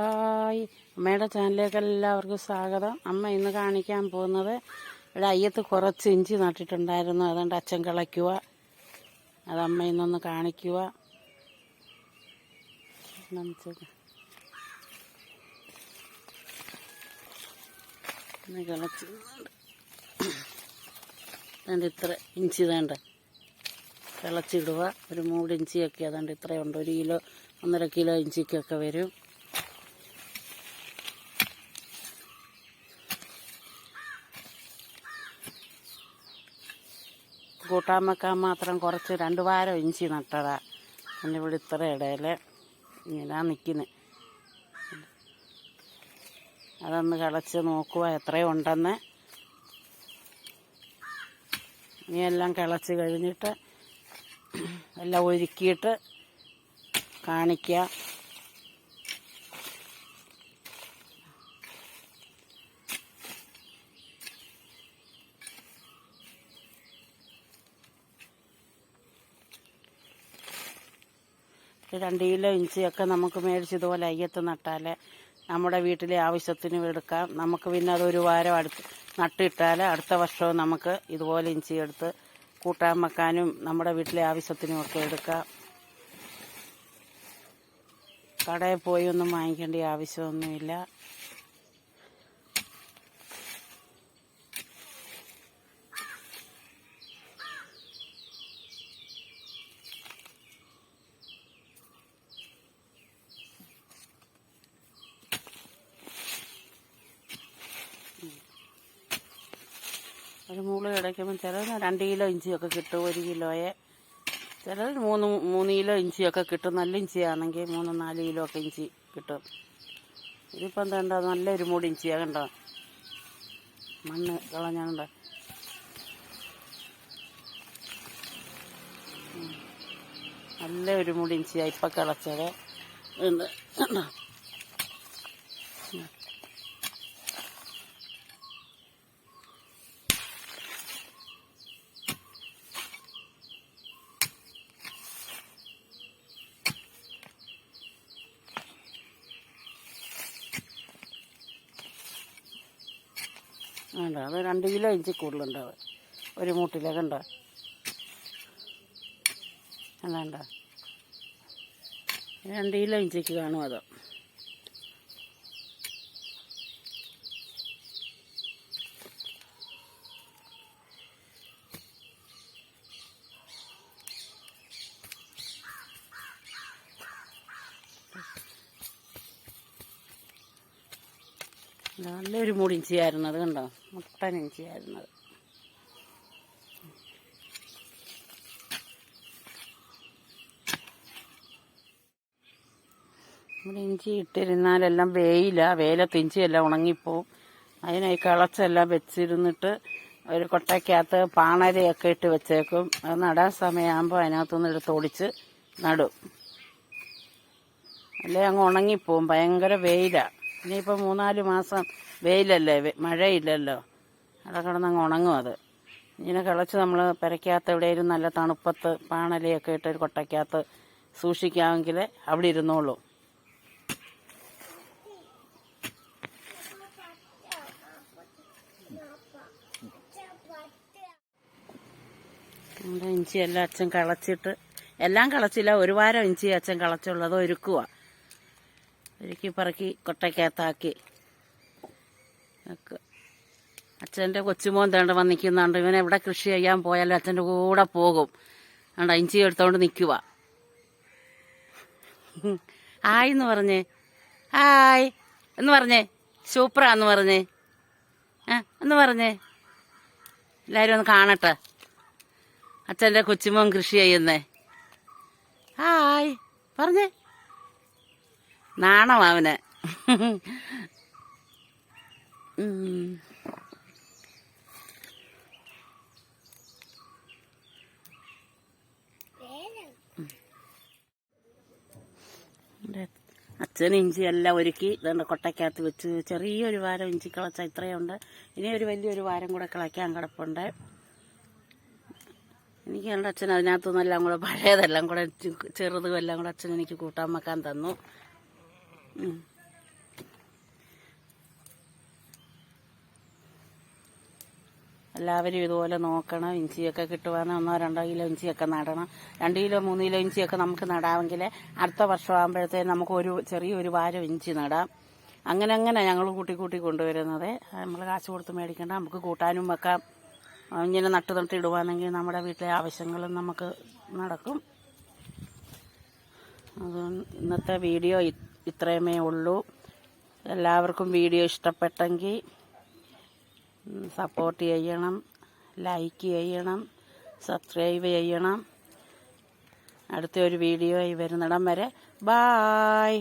Hi. അമ്മയുടെ ചാനലിലേക്ക് എല്ലാവർക്കും സ്വാഗതം. അമ്മ ഇന്ന് കാണിക്കാൻ പോകുന്നത് ഇവിടെ അയ്യത്ത് കുറച്ച് ഇഞ്ചി നട്ടിട്ടുണ്ടായിരുന്നു. അതുകൊണ്ട് അച്ഛൻ കിളയ്ക്കുക. അത് അമ്മ ഇന്നൊന്ന് കാണിക്കുക. അതുകൊണ്ട് ഇത്ര ഇഞ്ചി വേണ്ട കിളച്ചിടുക. ഒരു മൂടിഞ്ചിയൊക്കെ അതുകൊണ്ട് ഇത്രയുണ്ട് ഒരു കിലോ ഒന്നര കിലോ ഇഞ്ചിക്കൊക്കെ വരും. കൂട്ടാൻ വെക്കാൻ മാത്രം കുറച്ച് രണ്ട് വാരം ഇഞ്ചി നട്ടതാ. ഇവിടെ ഇത്ര ഇടയിൽ ഇങ്ങനെ നിൽക്കുന്നത് അതൊന്ന് കളച്ച് നോക്കുക എത്രയുണ്ടെന്ന് ഇനി എല്ലാം കിളച്ച് കഴിഞ്ഞിട്ട് എല്ലാം ഒരുക്കിയിട്ട് കാണിക്കുക രണ്ട് കിലോ ഇഞ്ചിയൊക്കെ നമുക്ക് മേടിച്ച് ഇതുപോലെ അയ്യത്ത് നട്ടാൽ നമ്മുടെ വീട്ടിലെ ആവശ്യത്തിന് എടുക്കാം. നമുക്ക് പിന്നെ അതൊരു വാരം അടുത്ത് നട്ടിട്ടാൽ അടുത്ത വർഷവും നമുക്ക് ഇതുപോലെ ഇഞ്ചി എടുത്ത് കൂട്ടാൻ വെക്കാനും നമ്മുടെ വീട്ടിലെ ആവശ്യത്തിനും ഒക്കെ എടുക്കാം. കടയിൽ പോയി ഒന്നും വാങ്ങിക്കേണ്ട ആവശ്യമൊന്നുമില്ല. ഒരു മൂള കിടക്കുമ്പോൾ ചിലത് രണ്ട് കിലോ ഇഞ്ചിയൊക്കെ കിട്ടും ഒരു കിലോയെ. ചിലത് മൂന്ന് മൂന്ന് കിലോ ഇഞ്ചിയൊക്കെ കിട്ടും. നല്ല ഇഞ്ചിയാണെങ്കിൽ മൂന്ന് നാല് കിലോ ഒക്കെ ഇഞ്ചി കിട്ടും. ഇതിപ്പം എന്താ നല്ലൊരു മൂട് ഇഞ്ചിയാണ് കണ്ടോ? മണ്ണ് കളഞ്ഞാണ്ട്. നല്ല ഒരു മൂടി ഇഞ്ചിയാണ് ഇപ്പം കിളച്ചത്. ഉണ്ട് വേണ്ട അത് രണ്ട് കിലോ ഇഞ്ചി കൂടുതലുണ്ടാവും ഒരു മൂട്ടിലെ കണ്ട? അല്ലാണ്ട രണ്ട് കിലോ ഇഞ്ചിക്ക് കാണും അത്. നല്ലൊരു മൂടി ഇഞ്ചിയായിരുന്നു അത് കണ്ടോ? മുട്ട ഇഞ്ചിയായിരുന്നു അത്. നമ്മുടെ ഇഞ്ചി ഇട്ടിരുന്നാലെല്ലാം വേയില വെയിലത്ത് ഇഞ്ചിയെല്ലാം ഉണങ്ങിപ്പോവും. അതിനായി കിളച്ചെല്ലാം വെച്ചിരുന്നിട്ട് ഒരു കൊട്ടയ്ക്കകത്ത് പാണരയൊക്കെ ഇട്ട് വെച്ചേക്കും. അത് നടാൻ സമയമാകുമ്പോൾ അതിനകത്തുനിന്ന് എടുത്ത് ഒടിച്ച് നടും. അല്ലേ അങ്ങ് ഉണങ്ങിപ്പോവും. ഭയങ്കര വെയിലാണ് ഇനിയിപ്പോൾ മൂന്നാൽ മാസം വെയിലല്ലേ മഴയില്ലല്ലോ. അവിടെ കിടന്നങ്ങ് ഉണങ്ങും അത്. ഇങ്ങനെ കിളച്ച് നമ്മൾ പെരയ്ക്കകത്ത് എവിടെയും നല്ല തണുപ്പത്ത് പാണലയൊക്കെ ഇട്ട് ഒരു കൊട്ടയ്ക്കകത്ത് സൂക്ഷിക്കാമെങ്കിൽ അവിടെ ഇരുന്നോളൂ. നമ്മുടെ ഇഞ്ചി എല്ലാം അച്ഛൻ കളച്ചിട്ട് എല്ലാം കളച്ചില്ല ഒരു വാരം ഇഞ്ചി അച്ഛൻ കളച്ചുള്ളത് ഒരുക്കുക ഒരുക്കി പറക്കി കൊട്ടയ്ക്കകത്താക്കി അച്ഛന്റെ കൊച്ചുമോൻ തേണ്ട വന്ന് നിൽക്കുന്നുണ്ട് ഇവൻ എവിടെ കൃഷി ചെയ്യാൻ പോയാലും അച്ഛന്റെ കൂടെ പോകും. അണ്ട ഇഞ്ചി എടുത്തോണ്ട് നിൽക്കുക ഹായ് എന്ന് പറഞ്ഞേ. ഹായ്. എന്ന് പറഞ്ഞേ. സൂപ്പറാന്ന് പറഞ്ഞേ. ആ എന്ന് പറഞ്ഞേ. എല്ലാവരും ഒന്ന് കാണട്ടെ. അച്ഛന്റെ കൊച്ചുമോൻ കൃഷി ചെയ്യുന്നേ. ഹായ്. പറഞ്ഞേ. നാണം അവന്. അച്ഛൻ ഇഞ്ചി എല്ലാം ഒരുക്കി ഇതുകൊണ്ട് കൊട്ടയ്ക്കകത്ത് വെച്ച് ചെറിയൊരു വാരം ഇഞ്ചി കിളച്ച ഇത്രയുണ്ട്. ഇനി ഒരു വലിയൊരു വാരം കൂടെ കിളയ്ക്കാൻ കിടപ്പുണ്ട്. എനിക്ക് എന്റെ അച്ഛൻ അതിനകത്തുനിന്നെല്ലാം കൂടെ പഴയതെല്ലാം കൂടെ ചെറുതും എല്ലാം കൂടെ അച്ഛൻ എനിക്ക് കൂട്ടാൻ വെക്കാൻ തന്നു. എല്ലാവരും ഇതുപോലെ നോക്കണം. ഇഞ്ചിയൊക്കെ കിട്ടുവാന്ന് ഒന്നോ രണ്ടോ കിലോ ഇഞ്ചിയൊക്കെ നടണം. രണ്ട് കിലോ മൂന്ന് കിലോ ഇഞ്ചിയൊക്കെ നമുക്ക് നടാമെങ്കിൽ അടുത്ത വർഷമാകുമ്പോഴത്തേ നമുക്ക് ഒരു ചെറിയൊരു വാരം ഇഞ്ചി നടാം. അങ്ങനെ അങ്ങനെ ഞങ്ങൾ കൂട്ടി കൂട്ടി കൊണ്ടുവരുന്നത്. നമ്മൾ കാശ് കൊടുത്ത് മേടിക്കേണ്ട നമുക്ക് കൂട്ടാനും വെക്കാം. ഇങ്ങനെ നട്ട് നട്ട് ഇടുവാണെങ്കിൽ നമ്മുടെ വീട്ടിലെ ആവശ്യങ്ങളും നമുക്ക് നടക്കും. അതുകൊണ്ട് ഇന്നത്തെ വീഡിയോ ഇത്രയുമേ ഉള്ളൂ. എല്ലാവർക്കും വീഡിയോ ഇഷ്ടപ്പെട്ടെങ്കിൽ സപ്പോർട്ട് ചെയ്യണം ലൈക്ക് ചെയ്യണം സബ്സ്ക്രൈബ് ചെയ്യണം. അടുത്ത ഒരു വീഡിയോ വരുന്നിടം വരെ. ബായ്.